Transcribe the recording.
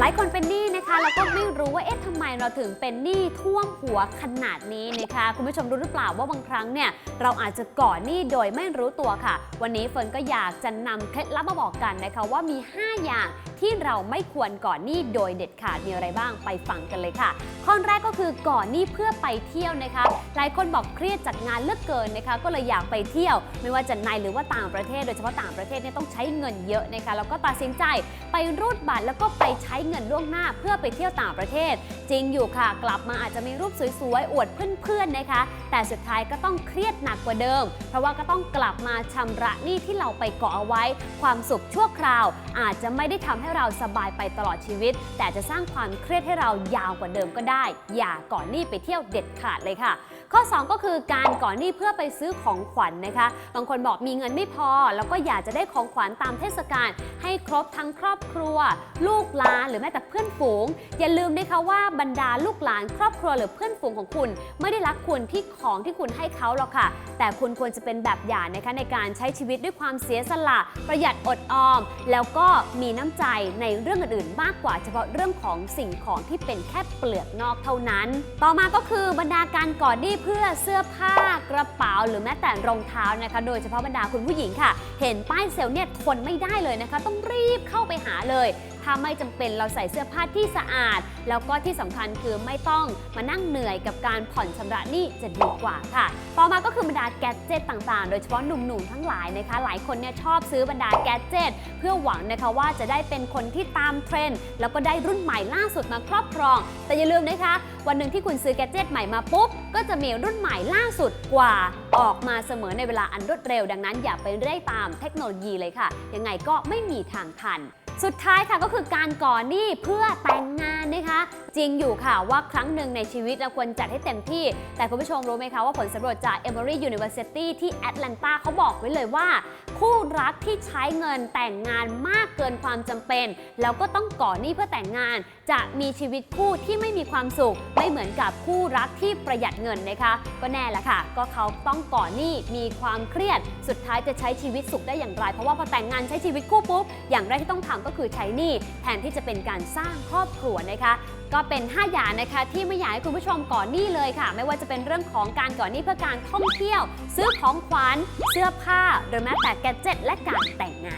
หลายคนเป็นหนี้นะคะแล้วก็ไม่รู้ว่าเอ๊ะทำไมเราถึงเป็นหนี้ท่วมหัวขนาดนี้นะคะคุณผู้ชมรู้หรือเปล่าว่าบางครั้งเนี่ยเราอาจจะก่อหนี้โดยไม่รู้ตัวค่ะ วันนี้เฟิร์นก็อยากจะนำเคล็ดลับมาบอกกันนะคะว่ามี 5 อย่าง ที่เราไม่ควรก่อนหนี้โดยเด็ดขาดมีอะไรบ้างไปฟังกันเลยค่ะ ข้อแรกก็คือก่อนหนี้เพื่อไปเที่ยวนะคะ หลายคนบอกเครียดจากงานเลือกเกินนะคะ ก็เลยอยากไปเที่ยว ไม่ว่าจะในหรือว่าต่างประเทศ โดยเฉพาะต่างประเทศเนี่ยต้องใช้เงินเยอะนะคะแล้วก็ตัดสินใจไปรูดบัตรแล้วก็ไปใช้เงินล่วงหน้า เพื่อไปเที่ยวต่างประเทศ จริงอยู่ค่ะ กลับมาอาจจะมีรูปสวยๆอวดเพื่อนๆนะคะ แต่สุดท้ายก็ต้องเครียดหนักกว่าเดิม เพราะว่าก็ต้องกลับมาชำระหนี้ที่เราไปเกาะเอาไว้ ความสุขชั่วคราว อาจจะไม่ได้ทำให้ให้เราสบายไปตลอดชีวิต แต่จะสร้างความเครียดให้เรายาวกว่าเดิมก็ได้ อย่าก่อนหนี้ไปเที่ยวเด็ดขาดเลยค่ะ ข้อ 2 ก็คือการก่อนหนี้เพื่อไปซื้อของขวัญนะคะ บางคนบอกมีเงินไม่พอ แล้วก็อยากจะได้ของขวัญตามเทศกาลให้ครบทั้งครอบครัว ลูกหลานหรือแม้แต่เพื่อนฝูง อย่าลืมนะคะว่าบรรดาลูกหลานครอบครัวหรือเพื่อนฝูงของคุณ ไม่ได้รักคุณที่ของที่คุณให้เขาหรอกค่ะ แต่คุณควรจะเป็นแบบอย่างนะคะในการใช้ชีวิตด้วยความเสียสละประหยัดอดออม แล้วก็มีน้ำใจในเรื่องอื่นๆ มากกว่าเฉพาะเรื่องของสิ่งของที่เป็นแค่เปลือกนอกเท่านั้น ต่อมาก็คือบรรดาการก่อหนี้เพื่อเสื้อผ้ากระเป๋าหรือแม้แต่รองเท้านะคะ โดยเฉพาะบรรดาคุณผู้หญิงค่ะ เห็นป้ายเซลล์เนี่ยทนไม่ได้เลยนะคะ ต้องรีบเข้าไปหาเลย้าไม่จำเป็นเราใส่เสื้อผ้าที่สะอาด แล้วก็ที่สำคัญคือไม่ต้องมานั่งเหนื่อยกับการผ่อนชำระหนี้จะดีกว่าค่ะ ต่อมาก็คือบรรดาแกดเจิตต่างๆ โดยเฉพาะหนุ่มๆทั้งหลายนะคะ หลายคนเนี่ยชอบซื้อบรรดาแกดเจิตเพื่อหวังนะคะว่าจะได้เป็นคนที่ตามเทรนด์แล้วก็ได้รุ่นใหม่ล่าสุดมาครอบครอง แต่อย่าลืมนะคะ วันหนึ่งที่คุณซื้อแกดเจิตใหม่มาปุ๊บ ก็จะมีรุ่นใหม่ล่าสุดกว่าออกมาเสมอในเวลาอันรวดเร็ว ดังนั้นอย่าไปเร่ตามเทคโนโลยีเลยค่ะ ยังไงก็ไม่มีทางทัน สุดท้ายค่ะก็คือการก่อหนี้เพื่อแต่งงานนะคะ จริงอยู่ค่ะว่าครั้งหนึ่งในชีวิตเราควรจัดให้เต็มที่ แต่คุณผู้ชมรู้ไหมคะว่าผลสำรวจจาก Emory University ที่แอตแลนตาเขาบอกไว้เลยว่า คู่รักที่ใช้เงินแต่งงานมากเกินความจำเป็น แล้วก็ต้องก่อหนี้เพื่อแต่งงาน จะมีชีวิตคู่ที่ไม่มีความสุข เหมือนกับคู่รักที่ประหยัดเงินนะคะ ก็แน่ละค่ะ ก็เขาต้องก่อหนี้มีความเครียด สุดท้ายจะใช้ชีวิตสุขได้อย่างไร เพราะว่าพอแต่งงานใช้ชีวิตคู่ปุ๊บ อย่างแรกที่ต้องทำก็คือใช้หนี้แทนที่จะเป็นการสร้างครอบครัวนะคะก็เป็น 5 อย่างนะคะที่ไม่อยากให้คุณผู้ชมก่อนหนี้เลยค่ะ ไม่ว่าจะเป็นเรื่องของการก่อนหนี้เพื่อการท่องเที่ยว ซื้อของขวัญเสื้อผ้าหรือแม้แต่แกจ็ตและการแต่งงาน